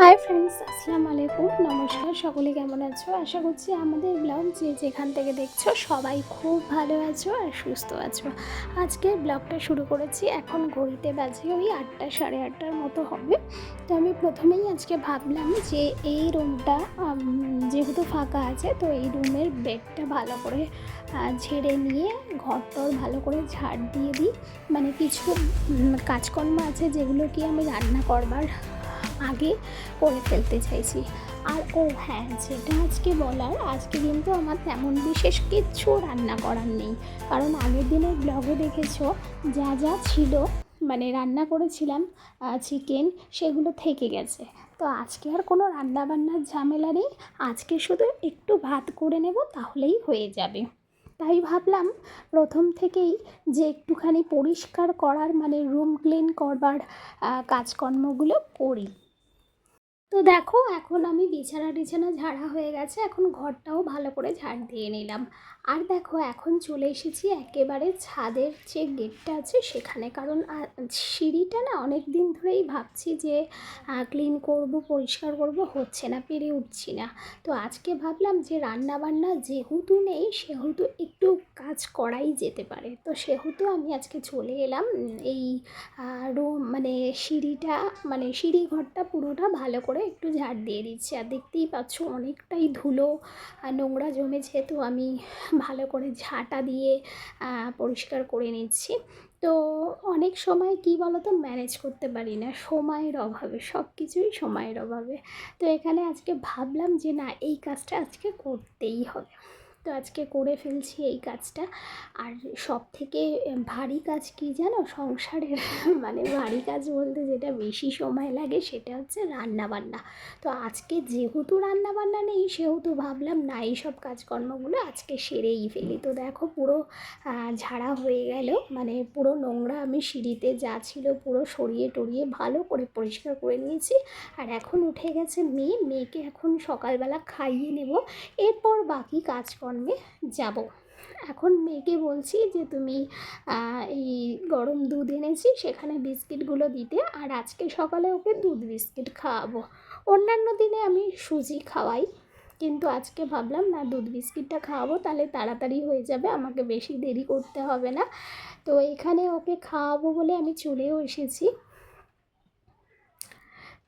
Hi friends, আসসালামু আলাইকুম। নমস্কার, সকলে কেমন আছো? আশা করছি আমাদের ব্লগ যে যেখান থেকে দেখছ সবাই খুব ভালো আছো আর সুস্থ আছো। আজকে ব্লগটা শুরু করেছি এখন ঘড়িতে বাজে ওই আটটা, সাড়ে আটটার মতো হবে। তো আমি প্রথমেই আজকে ভাবলাম যে এই রুমটা যেহেতু ফাঁকা আছে, তো এই রুমের বেডটা ভালো করে ঝেড়ে নিয়ে ঘরটর ভালো করে ঝাড় দিয়ে দিই। মানে কিছু কাজকর্ম আছে যেগুলো কি আমি রান্না করবার আগে করে ফেলতে চাইছি। আর ও হ্যাঁ যেটা আজকে বলার, আজকে কিন্তু আমার তেমন বিশেষ কিচ্ছু রান্না করার নেই। কারণ আগের দিনের ব্লগে দেখেছ, যা যা ছিল মানে রান্না করেছিলাম চিকেন সেগুলো থেকে গেছে। তো আজকে আর কোনো রান্না বান্নার ঝামেলা নেই। আজকে শুধু একটু ভাত করে নেব, তাহলেই হয়ে যাবে। তাই ভাবলাম প্রথম থেকেই যে একটুখানি পরিষ্কার করার মানে রুম ক্লিন করবার কাজকর্মগুলো করি। তো দেখো, এখন আমি বিছানা টিছানা ঝাড়া হয়ে গেছে, এখন ঘরটাও ভালো করে ঝাড় দিয়ে নিলাম। আর দেখো, এখন চলে এসেছি একেবারে ছাদের যে গেটটা আছে সেখানে। কারণ সিঁড়িটা না অনেক দিন ধরেই ভাবছি যে ক্লিন করব, পরিষ্কার করব, হচ্ছে না, পেরে উঠছি না। তো আজকে ভাবলাম যে রান্না বান্না যেহেতু নেই, সেহেতু একটু কাজ করাই যেতে পারে। তো সেহেতু আমি আজকে চলে এলাম এই রুম মানে সিঁড়িটা মানে সিঁড়ি ঘরটা পুরোটা ভালো করে একটু ঝাড় দিয়ে দিচ্ছি। আর দেখতেই পাচ্ছ অনেকটাই ধুলো নোংরা জমেছে তো আমি ভালো করে ঝাঁটা দিয়ে পরিষ্কার করে নিচ্ছি। তো অনেক সময় কি বলো তো ম্যানেজ করতে পারি না, সময়ের অভাবে সব কিছুই সময়ের অভাবে। তো এখানে আজকে ভাবলাম যে না, এই কাজটা আজকে করতেই হবে। তো আজকে করে ফেলছি এই কাজটা। আর সব থেকে ভারী কাজ কি জানো? সংসারের মানে ভারী কাজ বলতে যেটা বেশি সময় লাগে সেটা হচ্ছে রান্না বান্না তো আজকে যেহেতু রান্না বান্না নেই, সেহেতু ভাবলাম, না এই সব কাজকর্মগুলো আজকে সেরেই ফেলি। তো দেখো, পুরো ঝাড়া হয়ে গেল। মানে পুরো নোংরা আমি সিঁড়িতে যা ছিল পুরো সরিয়ে টরিয়ে ভালো করে পরিষ্কার করে নিয়েছি। আর এখন উঠে গেছে মেয়ে। মেয়েকে এখন সকালবেলা খাইয়ে নেব। এরপর বাকি কাজকর্মে যাব। এখন মেয়েকে বলছি যে, তুমি এই গরম দুধ এনেছি, সেখানে বিস্কিটগুলো দিতে, আর আজকে সকালে ওকে দুধ বিস্কিট খাওয়াবো। অন্যান্য দিনে আমি সুজি খাওয়াই, কিন্তু আজকে ভাবলাম, না, দুধ বিস্কিটটা খাওয়াবো, তাহলে তাড়াতাড়ি হয়ে যাবে, আমাকে বেশি দেরি করতে হবে না। তো এখানে ওকে খাওয়াবো বলে আমি চলেও এসেছি।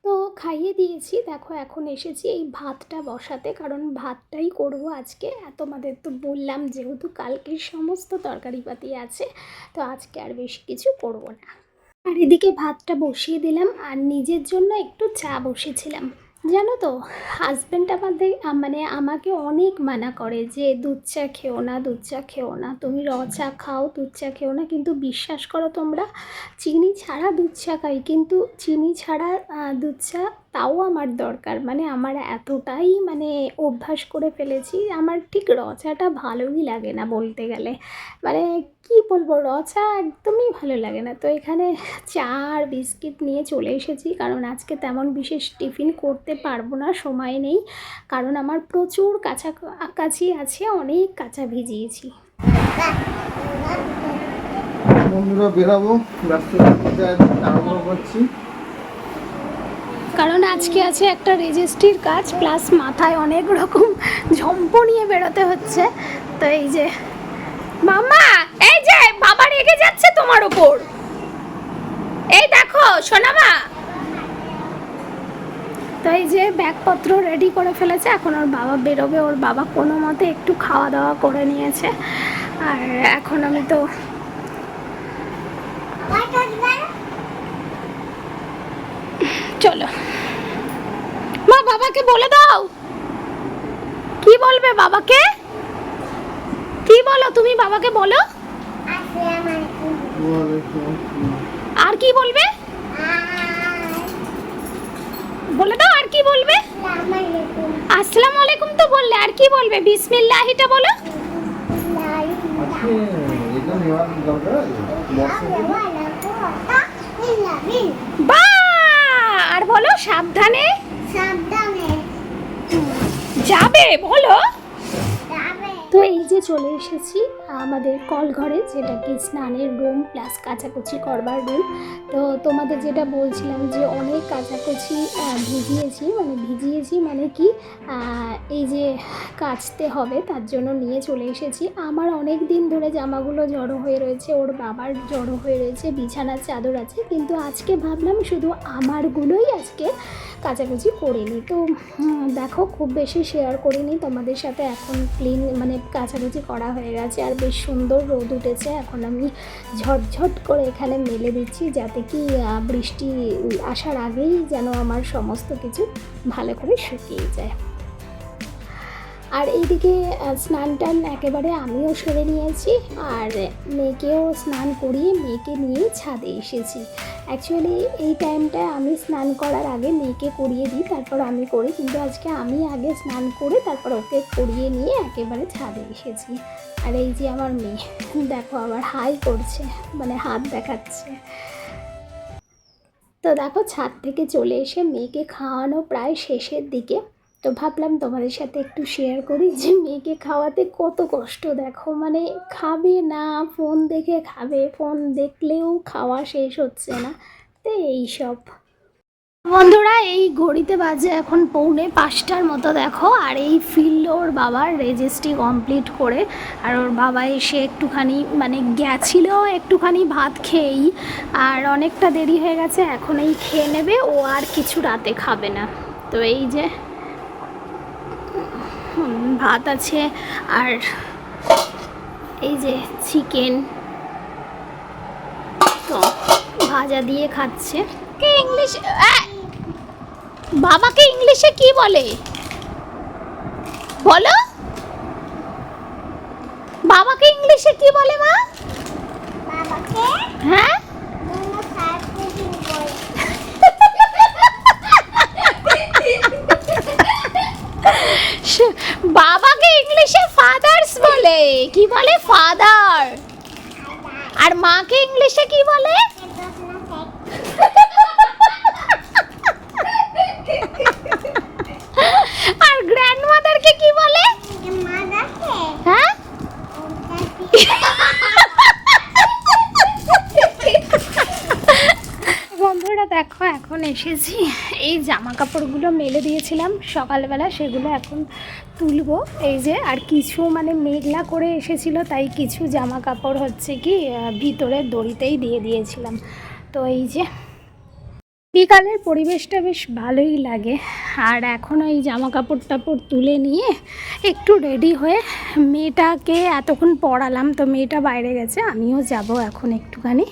তো খাইয়ে দিয়েছি। দেখো, এখন এসেছি এই ভাতটা বসাতে। কারণ ভাতটাই করব আজকে। তোমাদের তো বললাম যেহেতু কালকের সমস্ত তরকারিপাতি আছে, তো আজকে আর বেশি কিছু করব না। আর এদিকে ভাতটা বসিয়ে দিলাম। আর নিজের জন্য একটু চা বসেছিলাম। জানো তো হাজব্যান্ড আমাদের মানে আমাকে অনেক মানা করে যে, দুধ চা খেও না, দুধ চা খেও না। তুমি র চা খাও, দুধ চা খেও না। কিন্তু বিশ্বাস করো তোমরা, চিনি ছাড়া দুধ চা খাই। কিন্তু চিনি ছাড়া দুধ চা তাও আমার দরকার। মানে আমার এতটাই মানে অভ্যাস করে ফেলেছি, আমার ঠিক র চাটা ভালোই লাগে না বলতে গেলে। মানে কি বলব র চা একদমই ভালো লাগে না। তো এখানে চা আর বিস্কিট নিয়ে চলে এসেছি কারণ আজকে তেমন বিশেষ টিফিন করতে পারব না সময় নেই। কারণ আমার প্রচুর কাঁচা কাছি আছে অনেক কাঁচা ভিজিয়েছি। বন্ধুরা বেরাবো করছি কারণ আজকে আছে একটা রেজিস্ট্রির কাজ প্লাস মাথায় অনেক রকম ঝম্প নিয়ে বেরোতে হচ্ছে। তো এই যে মামা এই যে, বাবা রেগে যাচ্ছে তোমার ওপর এই দেখো, সোনামা। তো এই যে ব্যাগপত্র রেডি করে ফেলেছে, এখন ওর বাবা বেরোবে, ওর বাবা কোনো মতে একটু খাওয়া দাওয়া করে নিয়েছে। আর এখন আমি তো চলো। মা, বাবাকে বলে দাও। কি বলবে বাবাকে? কি বলো তুমি বাবাকে বলো। আর কি বলবে? বলে দাও আর কি বলবে? আসসালামু আলাইকুম তো বললে আর কি বলবে? বিসমিল্লাহিটা বলো। বা আর বলো সাবধানে। যাবে বলো। তো এই যে চলে এসেছি। আমাদের কল ঘরে যেটা কি স্নানের রুম প্লাস কাচাকুচি করবার রুম তো তোমাদের যেটা বলছিলাম যে অনেক কাচাকুচি ভিজিয়েছি মানে ভিজিয়েছি মানে কি এই যে কাচতে হবে তার জন্য নিয়ে চলে এসেছি। আমার অনেক দিন ধরে জামাগুলো জড়ো হয়ে রয়েছে, ওর বাবার জড়ো হয়ে রয়েছে, বিছানার চাদর আছে, কিন্তু আজকে ভাবলাম শুধু আমারগুলোই আজকে কাচাকুচি করিনি। তো দেখো, খুব বেশি শেয়ার করিনি, তোমাদের সাথে এখন ক্লিন মানে কাচাকুচি করা হয়ে গেছে। আর বেশ সুন্দর রোদ উঠেছে। এখন আমি ঝটঝট করে এখানে মেলে দিচ্ছি যাতে কি বৃষ্টি আসার আগেই যেন আমার সমস্ত কিছু ভালো করে শুকিয়ে যায়। আর এইদিকে স্নান টান একেবারে আমিও সেরে নিয়েছি আর মেয়েকেও স্নান করিয়ে মেয়েকে নিয়ে ছাদে এসেছি। অ্যাকচুয়ালি এই টাইমটায় আমি স্নান করার আগে মেয়েকে করিয়ে দিই, তারপর আমি করি। কিন্তু আজকে আমি আগে স্নান করে তারপর ওকে করিয়ে নিয়ে একেবারে ছাদে এসেছি। আর এই যে আমার মেয়ে, দেখো আবার হাই করছে মানে হাত দেখাচ্ছে। তো দেখো, ছাদ থেকে চলে এসে মেয়েকে খাওয়ানো প্রায় শেষের দিকে। তো ভাবলাম তোমাদের সাথে একটু শেয়ার করি যে মেয়েকে খাওয়াতে কত কষ্ট। দেখো মানে খাবে না ফোন দেখে খাবে ফোন দেখলেও খাওয়া শেষ হচ্ছে না। তো এইসব। বন্ধুরা, এই ঘড়িতে বাজে এখন পৌনে পাঁচটার মতো, দেখো। আর এই ফিল্ড ওর বাবার রেজিস্ট্রি কমপ্লিট করে, আর ওর বাবা এসে একটুখানি মানে গেছিল একটুখানি ভাত খেয়েই, আর অনেকটা দেরি হয়ে গেছে, এখন এই খেয়ে নেবে, ও আর কিছু রাতে খাবে না। তো এই যে ভাত আছে আর এই যে চিকেন। তো ভাজা দিয়ে খাচ্ছে। কে ইংলিশ? বাবাকে ইংলিশে কি বলে? বলো। বাবাকে ইংলিশে কি বলে মা? বাবাকে? হ্যাঁ মনে খারাপ করে বল স- বাবাকে ইংলিশে ফাদার্স বলে কি বলে ফাদার আর মাকে ইংলিশে কি বলে আর গ্র্যান্ডমাদারকে কি বলে মা দেখে হ্যাঁ বন্ধুরা দেখো এখন এসেছি। এই জামা কাপড়গুলো মেলে দিয়েছিলাম। সকালবেলা সেগুলো এখন তুলবো। এই যে আর কিছু মানে মেঘলা করে এসেছিল তাই কিছু জামা কাপড় হচ্ছে কি আহ, ভিতরের দড়িতেই দিয়ে দিয়েছিলাম। তো এই যে বিকালের পরিবেশটা বেশ ভালোই লাগে। আর এখন ওই জামা কাপড় টাপড় তুলে নিয়ে একটু রেডি হয়ে মেয়েটাকে এতক্ষণ পড়ালাম তো মেয়েটা বাইরে গেছে আমিও যাব এখন একটুখানি।